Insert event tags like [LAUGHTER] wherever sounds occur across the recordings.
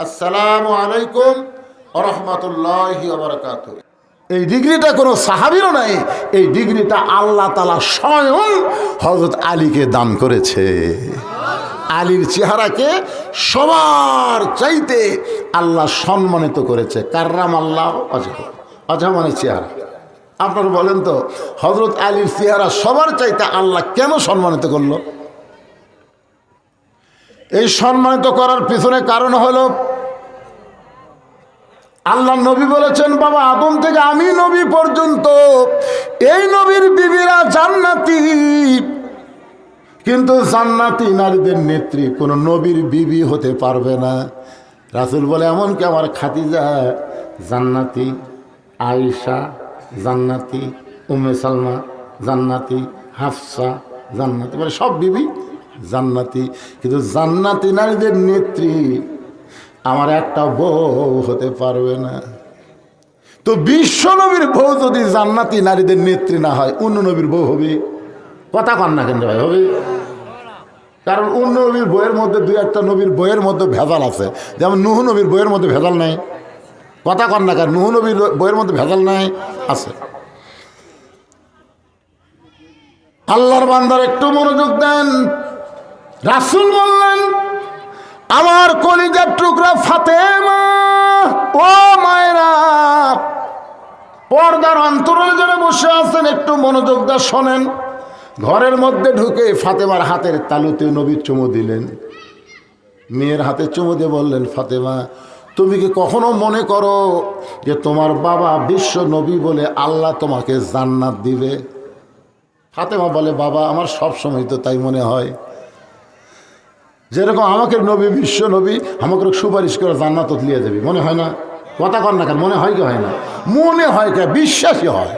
আসসালামু আলাইকুম রহমতুল্লাহ এই ডিগ্রিটা কোনো সাহাবিরও নাই, এই ডিগ্রিটা আল্লাহ তালা স্বয়ং হজরত আলীকে দান করেছে। আলীর চেহারাকে সবার চাইতে আল্লাহ সম্মানিত করেছে। কার্রাম আল্লাহ অজহ অজহ মানে চেহারা। আপনারা বলেন তো হজরত আলীর চেহারা সবার চাইতে আল্লাহ কেন সম্মানিত করল? এই সম্মানিত করার পিছনে কারণ হলো, আল্লাহ নবী বলেছেন, বাবা, আদম থেকে আমি নবী পর্যন্ত, এই নবীর বিবিরা জান্নাতি। কিন্তু জান্নাতি নারীদের নেত্রী কোনো নবীর বিবি হতে পারবে না। রাসুল বলে এমনকি আমার খাতিজা জান্নাতি, আয়েশা জান্নাতি উমে সালমা জান্নাতি, হাফসা জান্নাতি? মানে সব বিবি জান্নাতি, কিন্তু জান্নাতি নারীদের নেত্রী আমার একটা বউ হতে পারবে না। তো বিশ্ব নবীর বউ যদি জান্নাতি নারীদের নেত্রী না হয়, অন্য নবীর বউ হবে? কথা কন না কেন ভাই, হবে? কারণ অন্য নবীর বইয়ের মধ্যে দুই একটা নবীর বইয়ের মধ্যে ভেজাল আছে। যেমন নুহ নবীর বইয়ের মধ্যে ভেজাল নাই। কথা কন না কেন, নুহ নবীর বইয়ের মধ্যে ভেজাল নাই, আছে। আল্লাহর বান্দার একটু মনোযোগ দেন। রাসুল বললেন, আমার কলিজার টুকরা ফাতেমা, ও মায়েরা, পর্দার অন্তরালে যারা বসে আছেন, একটু মনোযোগ দা শোনেন। ঘরের মধ্যে ঢুকে ফাতেমার হাতের তালুতে নবী চুমু দিলেন। মেয়ের হাতে চুমু দিয়ে বললেন, ফাতেমা, তুমি কি কখনো মনে করো যে তোমার বাবা বিশ্ব নবী বলে আল্লাহ তোমাকে জান্নাত দিবে? ফাতেমা বলে, বাবা, আমার সব সময় তো তাই মনে হয়। যেরকম আমাকে নবী, বিশ্ব নবী আমাকে সুপারিশ করে জান্নাত লিয়ে দেবে, মনে হয় না? কথা কর না কেন, মনে হয় কি হয় না? মনে হয় কে বিশ্বাসই হয়।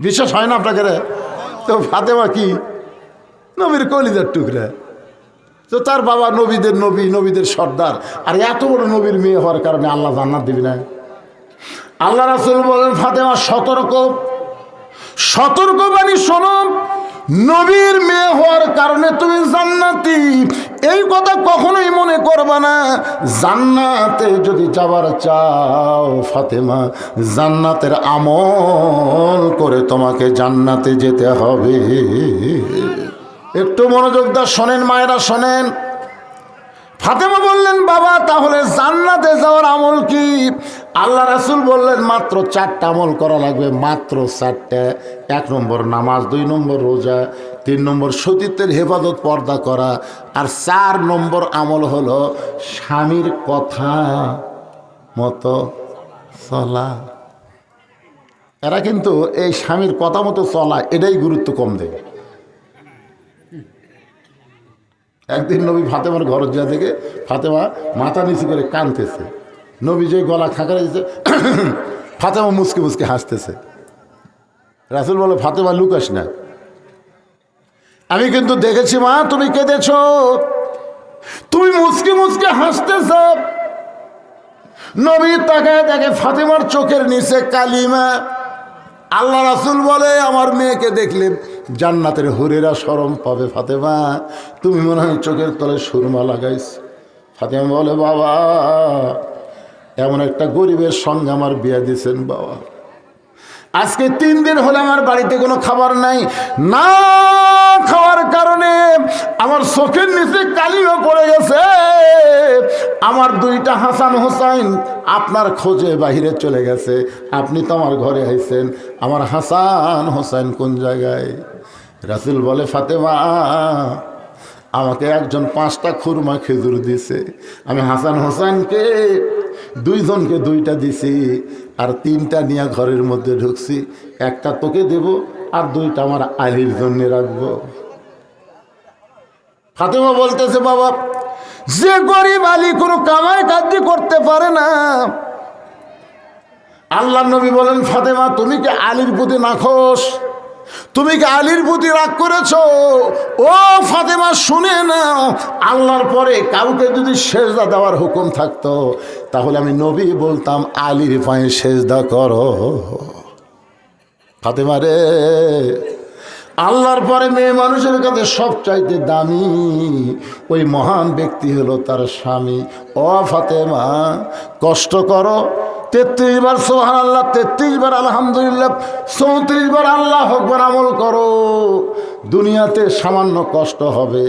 বিশ্বাস হয় না আপনাকে রে? তো ফাতেমা কি? নবীর কলিদের টুকরা। তো তার বাবা নবীদের নবী, নবীদের সর্দার। আর এত বড় নবীর মেয়ে হওয়ার কারণে আল্লাহ জান্নাত দিবি না। আল্লাহ রাসুল বলেন, ফাতেমা, সতর্ক। সতর্কবাণী শোনো নবীর মেয়ে হওয়ার কারণে তুমি জান্নাতি। এই কথা কখনোই মনে করবা না। জান্নাতে যদি যাবার চাও ফাতেমা, জান্নাতের আমল করে তোমাকে জান্নাতে যেতে হবে। একটু মনোযোগ দা শোনেন, মায়েরা শোনেন। ফাতেমা বললেন, বাবা, তাহলে জান্নাতে যাওয়ার আমল কি? আল্লাহ রাসুল বললেন, মাত্র চারটা আমল করা লাগবে, মাত্র চারটা। এক নম্বর নামাজ, দুই নম্বর রোজা, তিন নম্বর সতীত্বের হেফাজত পর্দা করা, আর চার নম্বর আমল হলো স্বামীর কথা মতো চলা। এরা কিন্তু এই স্বামীর কথা মতো চলা, এটাই গুরুত্ব কম দেয়। একদিন নবী ফাতেমার ঘর যা থেকে ফাতেমা মাথা নিচু করে কানতেছে নবী যে গলা খাঁকড়ে দিচ্ছে [COUGHS] ফাতেমা মুসকে মুসকে হাসতেছে। রাসুল বলে ফাতেমা লুকাস না। আমি কিন্তু দেখেছি মা, তুমি কেঁদেছ। তুমি মুসকে মুসকে হাসতেছ। নবী তাকায় দেখে ফাতেমার চোখের নিচে কালিমা। আল্লাহ রাসুল বলে, আমার মেয়েকে দেখলে জান্নাতের হরেরা সরম পাবে ফাতেমা। তুমি মনে হয় চোখের তলে সুরমা লাগাইছ। ফাতেমা বলে, বাবা, এমন একটা গরিবের সঙ্গে আমার বিয়ে দিয়েছেন বাবা। আজকে তিন দিন হলে আমার বাড়িতে কোনো খাবার নাই। না খাওয়ার কারণে আমার চোখের নিচে কালিও পড়ে গেছে। আমার দুইটা হাসান হোসাইন আপনার খোঁজে বাহিরে চলে গেছে। আপনি তো আমার ঘরে আইছেন। আমার হাসান হোসাইন কোন জায়গায়? রাসুল বলে, ফাতেমা, আমাকে একজন পাঁচটা খুরমা খেজুর দিছে। আমি হাসান হোসেনকে, দুইজনকে দুইটা দিছি, আর তিনটা নিয়ে ঘরের মধ্যে ঢুকছি। একটা তোকে দেব, আর দুইটা আমার আলির জন্য রাখব। ফাতেমা বলতেছে, বাবা, যে গরিব আলী কোনো কামাই কাজ করতে পারে না। আল্লাহ নবী বলেন, ফাতেমা, তুমি কি আলীর প্রতি নাখোশ? তুমি কি আলীর প্রতি রাগ করেছ? ও ফাতেমা, শুনে না। আল্লাহর পরে কাউকে যদি সেজদা দেওয়ার হুকুম থাকতো, তাহলে আমি নবী বলতাম, আলীর পায়ে সেজদা করো। ফাতেমা রে, আল্লাহর পরে মেয়ে মানুষের কাছে সব চাইতে দামি ওই মহান ব্যক্তি হলো তার স্বামী। ও ফাতেমা, কষ্ট করো তেত্রিশ বার সোহান আল্লাহ তেত্রিশ বার আলহামদুলিল্লাহ, চৌত্রিশ বার আল্লাহ হকবার আমল করো। দুনিয়াতে সামান্য কষ্ট হবে,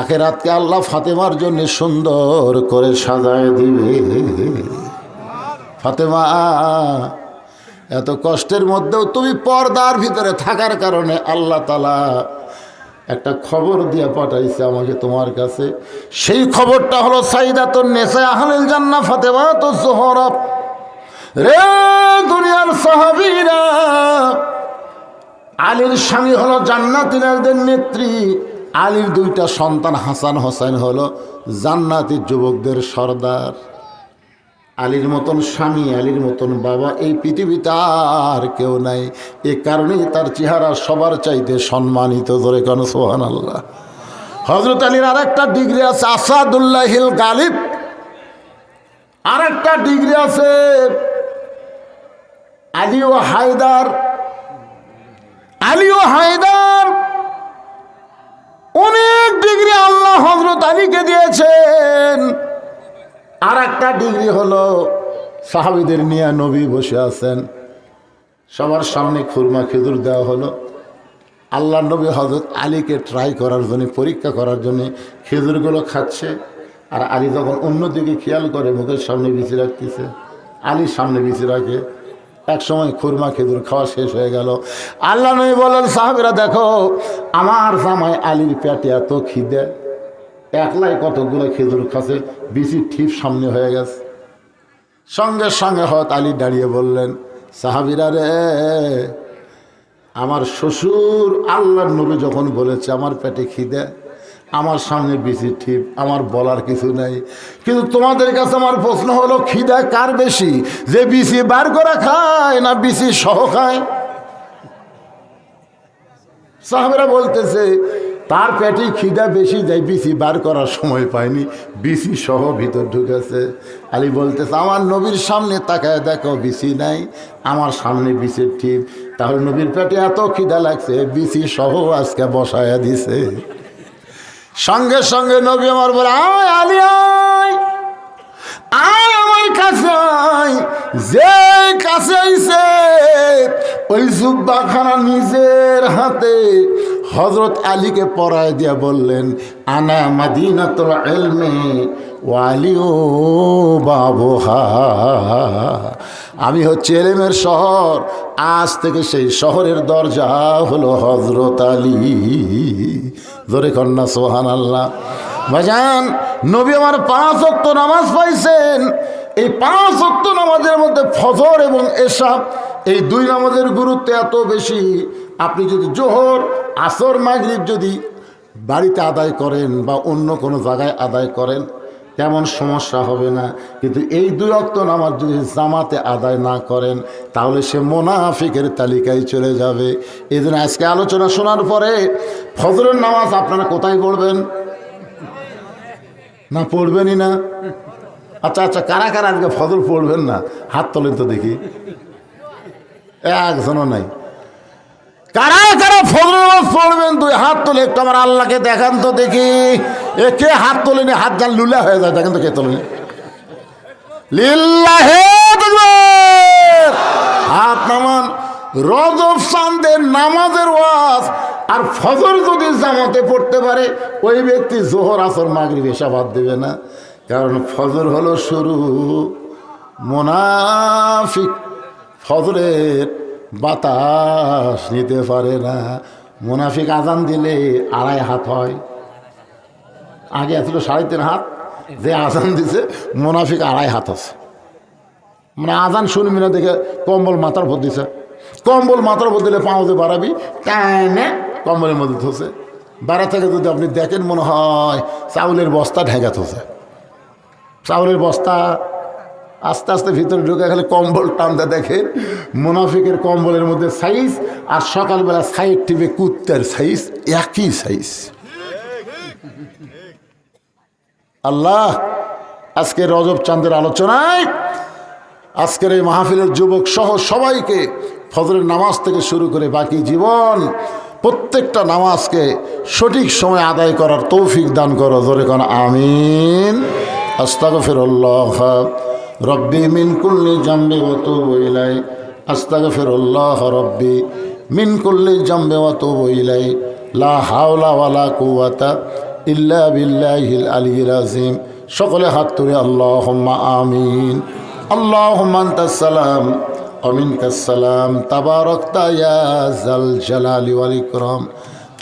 আখেরাতকে আল্লাহ ফাতেমার জন্য সুন্দর করে সাজায় দিবে। ফাতেমা, এত কষ্টের মধ্যেও তুমি পর্দার ভিতরে থাকার কারণে আল্লাহ তালা একটা খবর দিয়ে পাঠাইছে আমাকে তোমার কাছে। সেই খবরটা হলো সাইদা তোর নেশা আহলেল জান্না ফাতেমা তো জোহরব রে দুনিয়ার সাহাবীরা, আলীর স্বামী হলো জান্নাতিনারদের নেত্রী, আলীর দুইটা সন্তান হাসান হোসেন হলো জান্নাতি যুবকদের সর্দার। আলীর মতন স্বামী, আলীর মতন বাবা এই পৃথিবীতে আর কেউ নাই। এ কারণেই তার চেহারা সবার চাইতে সম্মানিত ধরে কেন সোহান আল্লাহ হজরত আলীর আর একটা ডিগ্রি আছে আসাদুল্লাহিল গালিব। আর একটা ডিগ্রি আছে আলী ও হায়দার, আলী ও হায়দার, অনেক ডিগ্রি আল্লাহ হজরত আলীকে দিয়েছেন। আর একটা ডিগ্রি হলো সাহাবিদের নিয়ে নবী বসে আছেন। সবার সামনে খুরমা খেজুর দেওয়া হলো। আল্লাহ নবী হজরত আলীকে ট্রাই করার জন্য, পরীক্ষা করার জন্য খেজুরগুলো খাচ্ছে। আর আলী তখন অন্যদিকে খেয়াল করে, মুখের সামনে বিচি রাখতেছে, আলীর সামনে বিচি রাখে এক সময় খুরমা খেজুর খাওয়া শেষ হয়ে গেল। আল্লাহ নবী বলেন সাহাবিরা, দেখো, আমার জামাই আলীর পেটে এত খিদে, একলাই কতগুলো খেজুর খাসে বিচি ঠিক সামনে হয়ে গেছে। সঙ্গে সঙ্গে হত আলী দাঁড়িয়ে বললেন, সাহাবিরা রে, আমার শ্বশুর আল্লাহর নবী যখন বলেছে, আমার পেটে খিদে আমার সামনে বিচি ঠিক, আমার বলার কিছু নাই। কিন্তু তোমাদের কাছে আমার প্রশ্ন হলো, খিদা কার বেশি? যে বিচি বার করে খায় না বিচি সহ খায়? সাহাবেরা বলতেছে, তার পেটে খিদা বেশি যায় বিসি বার করার সময় পায়নি, বিসি সহ ভিতর ঢুকেছে। আলী বলতেছে, আমার নবীর সামনে তাকায় দেখো, বিসি নাই, আমার সামনে বিসির ঠিক। তাহলে নবীর পেটে এত খিদা লাগছে, বিসি সহ আজকে বসায়া দিছে। সঙ্গে সঙ্গে নবী আমার বলে, আয় আলী, আয়। আয় আমার কাছে যে কাছে আইছে, ওই জুব্বাখানা নিজের হাতে হজরত আলীকে পরায় দিয়া বললেন, আনা মাদিনা মাদিনাতুল এলমে ও বাবুহা। আমি হচ্ছে এলেমের শহর। আজ থেকে সেই শহরের দরজা হলো হজরত আলী। ধরে কন্যা সোহান আল্লাহ ভাইজান, নবী আমার পাঁচ অক্ত নামাজ পাইছেন এই পাঁচ অক্ত নামাজের মধ্যে ফজর এবং এসা এই দুই নামাজের গুরুত্ব এত বেশি। আপনি যদি জোহর, আসর, মাগরিব যদি বাড়িতে আদায় করেন বা অন্য কোনো জায়গায় আদায় করেন তেমন সমস্যা হবে না। কিন্তু এই দুই অক্ত নামাজ যদি জামাতে আদায় না করেন, তাহলে সে মোনাফিকের তালিকায় চলে যাবে। এই আজকে আলোচনা শোনার পরে ফজরের নামাজ আপনারা কোথায় পড়বেন? না, পড়বেনই না। আচ্ছা আচ্ছা কারা কারা আজকে ফজল পড়বেন না? হাত তোলেন তো দেখি। একজনও নাই। কারা কারা ফজল নামাজ পড়বেন? দুই হাত তুলে একটু আমার আল্লাহকে দেখান তো দেখি। এ কে হাত তোলেনি? হাত যান লুলা হয়ে যায় দেখেন তো কে তোলেনি? লিল্লাহে। হাত নামান, রজব চান্দের নামাজের ওয়াজ। আর ফজর যদি জামাতে পড়তে পারে, ওই ব্যক্তি জোহর, আসর, মাগরিব বাদ দেবে না। কারণ ফজর হলো শুরু। মোনাফিক ফজরের বাতাস নিতে পারে না। মুনাফিক আজান দিলে আড়াই হাত হয়। আগে আসলে সাড়ে তিন হাত, যে আজান দিছে, মুনাফিক আড়াই হাত আছে। মানে আজান শুনবি না দেখে কম্বল মাথার উপর দিছে। কম্বল মাথার উপর দিলে পাঁচে বাড়াবি টানে কম্বলের মধ্যে থসে বাড়া থেকে যদি আপনি দেখেন মনে হয় চাউলের বস্তা ঢেকা থসে চাউলের বস্তা আস্তে আস্তে ভিতরে ঢুকে গেলে কম্বল টানতে দেখেন মুনাফিকের কম্বলের মধ্যে সাইজ আর সকালবেলা সাইড টিপে কুত্তার সাইজ, একই সাইজ। আল্লাহ, আজকে রজব চাঁদের আলোচনায় আজকের এই মাহফিলের যুবক সহ সবাইকে ফজরের নামাজ থেকে শুরু করে বাকি জীবন, প্রত্যেকটা নামাজকে সঠিক সময় আদায় করার তৌফিক দান করো। ধরে কোন, আমিন। আস্তাগফিরুল্লাহ। রব্বি মিন কুল্লি জাম্বি ওয়া তুবু ইলাই আস্তাগফিরুল্লাহ রব্বি মিন কুল্লি জাম্বি ওয়া তুবু ইলাই লা হাওলা ওয়ালা কুওয়াতা ইল্লা বিল্লাহিল আলিয়্যিল আযীম। সকলে হাত তুলে আল্লাহুম্মা আমিন। আল্লাহুম্মা আনতাস সালাম অমিনকাস সালাম। তাবারাকতা ইয়া জাল জালালি ওয়াল ইকরাম।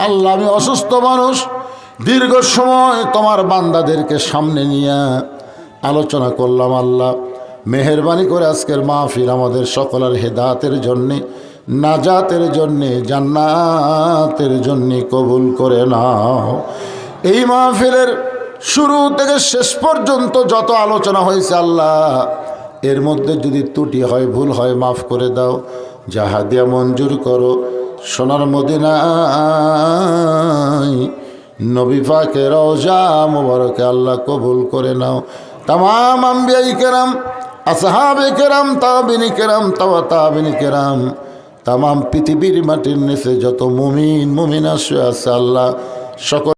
আল্লাহ, আমি অসুস্থ মানুষ। দীর্ঘ সময় তোমার বান্দাদেরকে সামনে নিয়ে আলোচনা করলাম আল্লাহ। মেহরবানি করে আজকের মাহফিল আমাদের সকলের হেদাতের জন্যে, নাজাতের জন্যে, জান্নাতের জন্যে কবুল করে নাও। এই মাহফিলের শুরু থেকে শেষ পর্যন্ত যত আলোচনা হয়েছে আল্লাহ, এর মধ্যে যদি ত্রুটি হয়, ভুল হয়, মাফ করে দাও। যাহা দিয়া মঞ্জুর করো, সোনার মদিনায় নবী পাকে রওজা মুবারকে আল্লাহ কবুল করে নাও। তাম আম্বিয়াই কেরাম আসহাবে কেরাম, তাবিনি কেরাম, তাওয়া তাবিনি কেরাম। তাম পৃথিবীর মাটির নিচে যত মুমিন মুমিন আসে আছে আল্লাহ। সকল